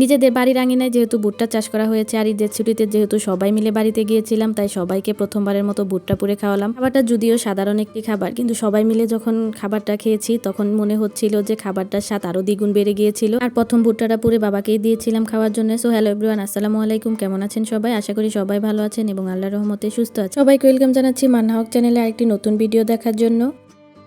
নিজেদের বাড়ির আঙিনায় যেহেতু ভুট্টা চাষ করা হয়েছে আর ঈদের ছুটিতে যেহেতু সবাই মিলে বাড়িতে গিয়েছিলাম, তাই সবাইকে প্রথমবারের মতো ভুট্টা পুরে খাওয়ালাম। খাবারটা যদিও সাধারণ একটি খাবার, কিন্তু সবাই মিলে যখন খাবারটা খেয়েছি তখন মনে হচ্ছিল যে খাবারটার স্বাদ আরও দ্বিগুণ বেড়ে গিয়েছিল। আর প্রথম ভুট্টাটা পুরে বাবাকেই দিয়েছিলাম খাওয়ার জন্য। সো হ্যালো এভরিওয়ান আসসালামু আলাইকুম, কেমন আছেন সবাই? আশা করি সবাই ভালো আছেন এবং আল্লাহ রহমতে সুস্থ আছে সবাইকে ওয়েলকাম জানাচ্ছি মান্না হক চ্যানেলে আরেকটি নতুন ভিডিও দেখার জন্য।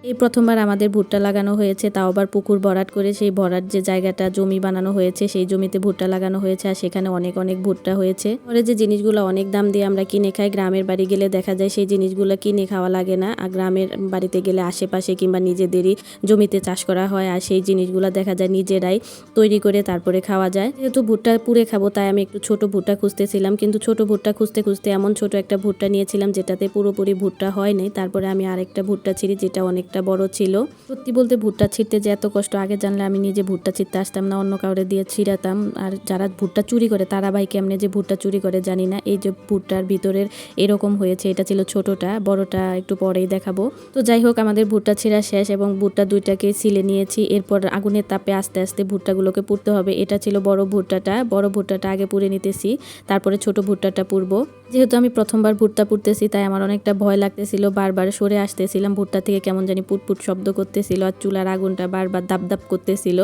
এই প্রথমবার আমাদের ভুট্টা লাগানো হয়েছে, তাও আবার পুকুর ভরাট করে সেই ভরাট যে জায়গাটা জমি বানানো হয়েছে, সেই জমিতে ভুট্টা লাগানো হয়েছে আর সেখানে অনেক অনেক ভুট্টা হয়েছে। পরে যে জিনিসগুলো অনেক দাম দিয়ে আমরা কিনে খাই, গ্রামের বাড়ি গেলে দেখা যায় সেই জিনিসগুলো কিনে খাওয়া লাগে না। আর গ্রামের বাড়িতে গেলে আশেপাশে কিংবা নিজেদেরই জমিতে চাষ করা হয় আর সেই জিনিসগুলো দেখা যায় নিজেরাই তৈরি করে তারপরে খাওয়া যায়। যেহেতু ভুট্টা পুড়ে খাব, তাই আমি একটু ছোট ভুট্টা খুঁজতেছিলাম। কিন্তু ছোট ভুট্টা খুঁজতে খুঁজতে এমন ছোট একটা ভুট্টা নিয়েছিলাম যেটাতে পুরোপুরি ভুট্টা হয়নি। তারপরে আমি আরেকটা ভুট্টা ছিঁড়ি, যেটা অনেকটা বড় ছিল। সত্যি বলতে ভুট্টা ছিঁড়তে যে এত কষ্ট, আগে জানলে আমি নিজে ভুট্টা ছিঁড়তে আসতাম না, অন্য কাউরে দিয়ে ছিঁড়াতাম। আর যারা ভুট্টা চুরি করে, তারা ভাই কেমনে যে ভুট্টা চুরি করে জানি না। এই যে ভুট্টার ভিতরের এরকম হয়েছে, এটা ছিল ছোটটা, বড়টা একটু পরেই দেখাবো। তো যাই হোক, আমাদের ভুট্টা ছিঁড়া শেষ এবং ভুট্টা দুইটাকে সিলে নিয়েছি। এরপর আগুনের তাপে আস্তে আস্তে ভুট্টাগুলোকে পুড়তে হবে। এটা ছিল বড় ভুট্টাটা বড় ভুট্টাটা আগে পুড়ে নিতেছি, তারপরে ছোট ভুট্টাটা পুড়বো। যেহেতু আমি প্রথমবার ভুট্টা পুড়তেছি, তাই আমার অনেকটা ভয় লাগতেছিল। বারবার সরে আসতেছিলাম, ভুট্টা থেকে কেমন জানি পুটপুট শব্দ করতেছিল আর চুলার আগুনটা বারবার দাপ দাপ করতেছিল।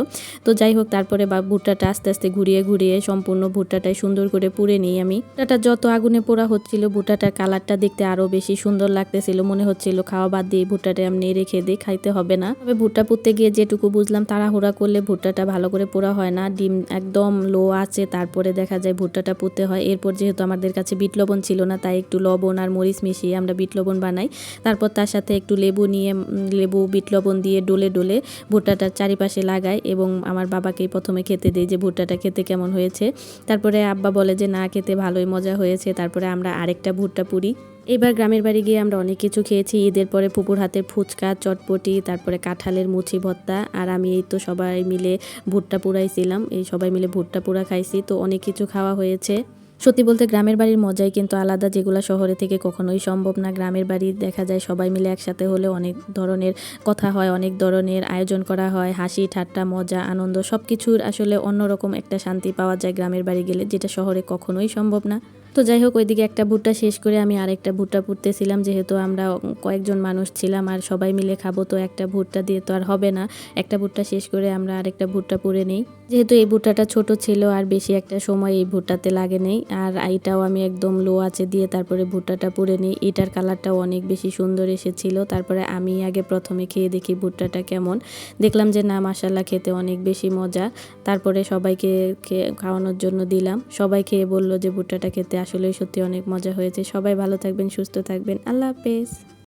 তো যাই হোক, তারপরে বা ভুট্টাটা আস্তে আস্তে ঘুরিয়ে ঘুরিয়ে সম্পূর্ণ ভুট্টাটাই সুন্দর করে পুড়ে নিই আমি। ভুট্টাটা যত আগুনে পোড়া হচ্ছিল, ভুট্টাটার কালারটা দেখতে আরও বেশি সুন্দর লাগতেছিল। মনে হচ্ছিল খাওয়া বাদ দিয়ে ভুট্টাটা এমনি রেখে দিই খাইতে হবে না। তবে ভুট্টা পুড়তে গিয়ে যেটুকু বুঝলাম, তাড়াহুড়া করলে ভুট্টাটা ভালো করে পোড়া হয় না। ডিম একদম লো আছে, তারপরে দেখা যায় ভুট্টাটা পুঁতে হয়। এরপর যেহেতু আমাদের কাছে বিট লবণ ছিল না, তাই একটু লবণ আর মরিচ মিশিয়ে আমরা বিট লবণ বানাই। তারপর তার সাথে একটু লেবু নিয়ে লেবু বিট লবণ দিয়ে ডলে ডলে ভুট্টাটার চারিপাশে লাগাই এবং আমার বাবাকেই প্রথমে খেতে দিই যে ভুট্টাটা খেতে কেমন হয়েছে। তারপরে আব্বা বলে যে, না, খেতে ভালোই মজা হয়েছে। তারপরে আমরা আরেকটা ভুট্টা পুরি। এবার গ্রামের বাড়ি গিয়ে আমরা অনেক কিছু খেয়েছি। ঈদের পরে পুকুর হাতের ফুচকা, চটপটি, তারপরে কাঁঠালের মুচি ভত্তা আর আমি এই তো সবাই মিলে ভুট্টা পুরাইছিলাম এই সবাই মিলে ভুট্টা পুরা খাইছি। তো অনেক কিছু খাওয়া হয়েছে। সত্যি বলতে গ্রামের বাড়ির মজাই কিন্তু আলাদা, যেগুলো শহরে থেকে কখনোই সম্ভব না। গ্রামের বাড়ি দেখা যায় সবাই মিলে একসাথে হলে অনেক ধরনের কথা হয়, অনেক ধরনের আয়োজন করা হয়, হাসি, ঠাট্টা, মজা, আনন্দ সব কিছুর আসলে অন্যরকম একটা শান্তি পাওয়া যায় গ্রামের বাড়ি গেলে, যেটা শহরে কখনোই সম্ভব না। তো যাই হোক, ওইদিকে একটা ভুট্টা শেষ করে আমি আরেকটা ভুট্টা পুড়তেছিলাম যেহেতু আমরা কয়েকজন মানুষ ছিলাম আর সবাই মিলে খাব, তো একটা ভুট্টা দিয়ে তো আর হবে না। একটা ভুট্টা শেষ করে আমরা আরেকটা ভুট্টা পুড়ে নিই। যেহেতু এই ভুট্টাটা ছোট ছিল আর বেশি একটা সময় এই ভুট্টাতে লাগে নেই। আর এইটাও আমি একদম লো আছে দিয়ে তারপরে ভুট্টাটা পুড়ে নিই। এটার কালারটাও অনেক বেশি সুন্দর এসেছিল। তারপরে আমি আগে প্রথমে খেয়ে দেখি ভুট্টাটা কেমন। দেখলাম যে না মাসাল্লা খেতে অনেক বেশি মজা। তারপরে সবাইকে খাওয়ানোর জন্য দিলাম। সবাই খেয়ে বলল যে ভুট্টাটা খেতে আসলেই সত্যি অনেক মজা হয়েছে। সবাই ভালো থাকবেন সুস্থ থাকবেন। আল্লাহ হাফেজ।